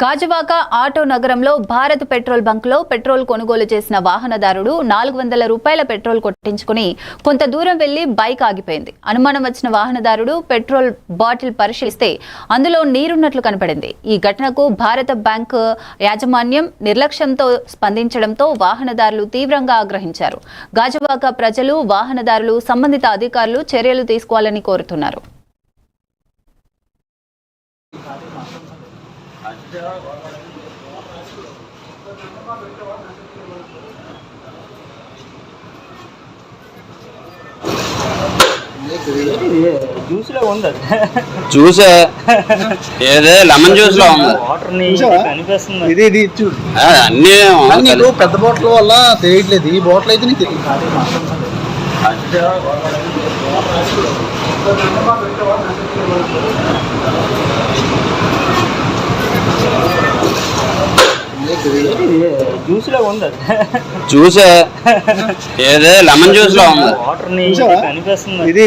Gajuwaka auto నగరంలో Bharat petrol బంక్లో petrol కొనుగోలు చేసిన వాహనదారుడు నాలుగు వందల రూపాయల పెట్రోల్ కొట్టించుకుని కొంత దూరం వెళ్ళి బైక్ ఆగిపోయింది. అనుమానం వచ్చిన వాహనదారుడు పెట్రోల్ బాటిల్ పరిశీలిస్తే అందులో నీరున్నట్లు కనపడింది. ఈ ఘటనకు భారత బ్యాంక్ యాజమాన్యం నిర్లక్ష్యంతో స్పందించడంతో వాహనదారులు తీవ్రంగా ఆగ్రహించారు. గాజువాక ప్రజలు వాహనదారులు సంబంధిత అధికారులు చర్యలు తీసుకోవాలని కోరుతున్నారు. జ్యూస్. లో ఉంది జ్యూసే ఏదే లెమన్ జ్యూస్లో ఉంది. వాటర్ని చూసావా? కనిపిస్తుంది. ఇది ఇది చూడు ఆ, అన్నీ నీకు పెద్ద బాటిల్ వల్ల తెలియట్లేదు. ఈ బాటిల్ అయితే నీకు తెలియదు. జ్యూస్లో ఉంది జ్యూసే? ఏదే లెమన్ జ్యూస్లో ఉంది. వాటర్? కనిపిస్తుంది. ఇది